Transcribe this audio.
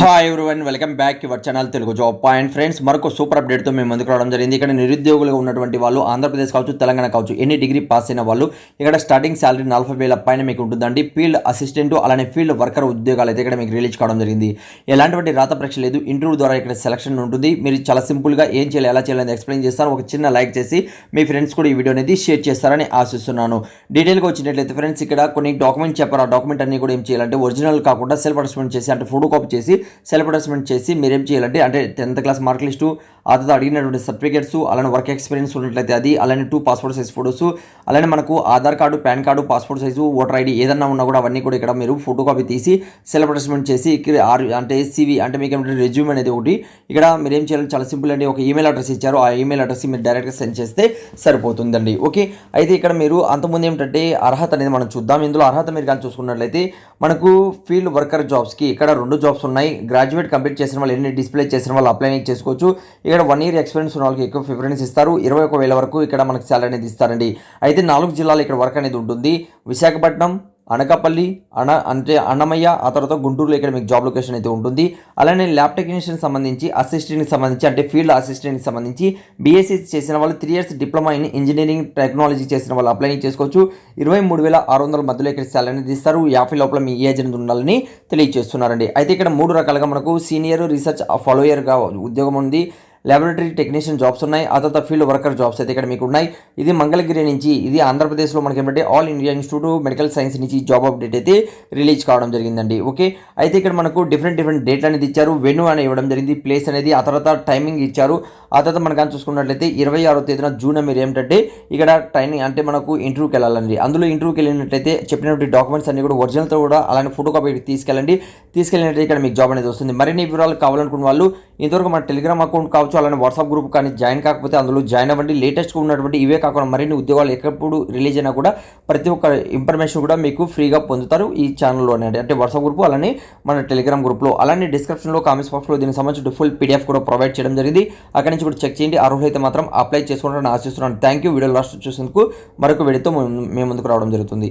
Hi everyone welcome back your channel Telugu job point friends మరొక super అప్డేట్తో మేము ముందుకు రావడం జరిగింది. ఇక్కడ నిరుద్యోగులుగా ఉన్నటువంటి వాళ్ళు ఆంధ్రప్రదేశ్ కావచ్చు తెలంగాణ కావచ్చు ఎన్ని డిగ్రీ పాస్ అయిన వాళ్ళు ఇక్కడ స్టార్టింగ్ శాలరీ నలభై వేల పైన మీకు ఉంటుందండి. ఫీల్డ్ అసిస్టెంట్ అలానే ఫీల్డ్ వర్కర్ ఉద్యోగాలు అయితే ఇక్కడ మీకు రిలీజ్ కావడం జరిగింది. ఎలాంటివంటి రాత పరీక్ష లేదు. ఇంటర్వ్యూ ద్వారా ఇక్కడ సెలక్షన్ ఉంటుంది. మీరు చాలా సింపుల్గా ఏం చేయాలి ఎలా చేయాలని ఎక్స్ప్లెయిన్ చేస్తారు. ఒక చిన్న లైక్ చేసి మీ ఫ్రెండ్స్ కూడా ఈ వీడియో అనేది షేర్ చేస్తారని ఆశిస్తున్నాను. డీటెయిల్గా వచ్చినట్లయితే ఫ్రెండ్స్ ఇక్కడ కొన్ని డాక్యుమెంట్ చెప్పారు. ఆ డాక్యుమెంట్ అన్ని కూడా ఏం చేయాలంటే ఒరిజినల్ కాకుండా సెల్ఫ్ అటాచ్మెంట్ చేసి అంటే ఫోటో కాపీ చేసి సెల్ఫ్ అటాచ్మెంట్ చేసి మీరేం చేయాలంటే అంటే టెన్త్ క్లాస్ మార్క్ లిస్టు ఆ తర్వాత అడిగినటువంటి సర్టిఫికేట్స్ అలానే వర్క్ ఎక్స్పీరియన్స్ ఉన్నట్లయితే అది అలానే టూ పాస్పోర్ట్ సైజ్ ఫోటోస్ అలానే మనకు Aadhaar card pan card passport size voter ID ఏదన్నా ఉన్నా కూడా అవన్నీ కూడా ఇక్కడ మీరు ఫోటో కాపీ తీసి సెల్ఫ్ అటాచ్మెంట్ చేసి ఆర్ అంటే సివి అంటే మీకు ఏమంటే రెజ్యూమ్ అనేది ఒకటి. ఇక్కడ మీరు ఏం చేయాలి చాలా సింపుల్ అండి. ఒక ఈమెయిల్ అడ్రస్ ఇచ్చారు. ఆ ఈమెయిల్ అడ్రస్ మీరు డైరెక్ట్గా సెండ్ చేస్తే సరిపోతుందండి. ఓకే అయితే ఇక్కడ మీరు అంతకుముందు ఏమిటంటే అర్హత అనేది మనం చూద్దాం. ఇందులో అర్హత మీరు కానీ చూసుకున్నట్లయితే మనకు ఫీల్డ్ వర్కర్ జాబ్స్కి ఇక్కడ రెండు జాబ్స్ ఉన్నాయి. గ్రాడ్యుయేట్ కంప్లీట్ చేసిన వాళ్ళు ఎన్ని డిస్ప్లే చేసిన వాళ్ళు అప్లై చేసుకోవచ్చు. ఇక్కడ వన్ ఇయర్ ఎక్స్పీరియన్స్ ఉన్న వాళ్ళకి ఎక్కువ ప్రిఫరెన్స్ ఇస్తారు. ఇరవై ఒక వేల వరకు ఇక్కడ మనకి శాలరీ అనేది ఇస్తారండి. అయితే నాలుగు జిల్లాలు ఇక్కడ వర్క్ అనేది ఉంటుంది. విశాఖపట్నం అనకాపల్లి అన అంటే అన్నమయ్య ఆ తర్వాత గుంటూరులో ఇక్కడ మీకు జాబ్ లొకేషన్ అయితే ఉంటుంది. అలానే ల్యాబ్ టెక్నీషియన్ సంబంధించి అసిస్టెంట్కి సంబంధించి అంటే ఫీల్డ్ అసిస్టెంట్కి సంబంధించి బీఎస్సీ చేసిన వాళ్ళు three years diploma in engineering technology చేసిన వాళ్ళు అప్లై చేసుకోవచ్చు. ఇరవై మూడు వేల ఆరు వందల మధ్యలో ఇక్కడ శాలరీ అనేది ఇస్తారు. యాభై లోపల మీ ఏజ్ అనేది ఉండాలని తెలియజేస్తున్నారండి. అయితే ఇక్కడ మూడు రకాలుగా మనకు సీనియర్ రీసెర్చ్ ఫాలోయర్గా ఉద్యోగం ఉంది. ల్యాబొరేటరీ టెక్నీషియన్ జాబ్స్ ఉన్నాయి. ఆ తర్వాత ఫీల్డ్ వర్కర్ జాబ్స్ అయితే ఇక్కడ మీకు ఉన్నాయి ఇది మంగళగిరి నుంచి ఇది ఆంధ్రప్రదేశ్లో మనకి ఏంటంటే all India institute medical science నుంచి జాబ్ అప్డేట్ అయితే రిలీజ్ కావడం జరిగిందండి. ఓకే అయితే ఇక్కడ మనకు డిఫరెంట్ డిఫరెంట్ డేట్ అనేది ఇచ్చారు. వెన్యూ అని ఇవ్వడం జరిగింది. ప్లేస్ అనేది ఆ తర్వాత టైమింగ్ ఇచ్చారు. ఆ తర్వాత మనం కానీ చూసుకున్నట్లయితే ఇరవై ఆరో తేదీన జూన్ మీరు ఏమిటంటే ఇక్కడ ట్రైనింగ్ అంటే మనకు ఇంటర్వ్యూకి వెళ్ళాలండి. అందులో ఇంటర్వ్యూకి వెళ్ళినట్లయితే చెప్పినటువంటి డాక్యుమెంట్స్ అన్ని కూడా ఒరిజినల్తో కూడా అలానే ఫోటో కాపీ తీసుకెళ్ళండి. తీసుకెళ్ళినట్లయితే ఇక్కడ మీకు జాబ్ అనేది వస్తుంది. మరిన్ని వివరాలు కావాలనుకున్న వాళ్ళు ఇంతవరకు మన టెలిగ్రామ్ అకౌంట్ కావచ్చు అలానే వాట్సాప్ గ్రూప్ కానీ జాయిన్ కాకపోతే అందులో జాయిన్ అవ్వండి. లేటెస్ట్గా ఉన్నటువంటి ఇవే కాకుండా మరిన్ని ఉద్యోగాలు ఎక్కడప్పుడు రిలీజ్ అయినా కూడా ప్రతి ఒక్క ఇన్ఫర్మేషన్ కూడా మీకు ఫ్రీగా పొందుతారు ఈ ఛానల్లోనే. అంటే వాట్సాప్ గ్రూప్ అలానే మన టెలిగ్రామ్ గ్రూప్లో అలానే డిస్క్రిప్షన్లో కామెంట్స్ బాక్స్లో దీనికి సంబంధించిన ఫుల్ పీడిఎఫ్ కూడా ప్రొవైడ్ చేయడం జరిగింది. అక్కడి నుంచి కూడా చెక్ చేయండి. అర్హులైతే మాత్రం అప్లై చేసుకుంటారని ఆశిస్తున్నాను. థ్యాంక్ యూ వీడియో లాస్ట్ చూసేందుకు మరొక వీడియోతో మేము ముందుకు రావడం జరుగుతుంది.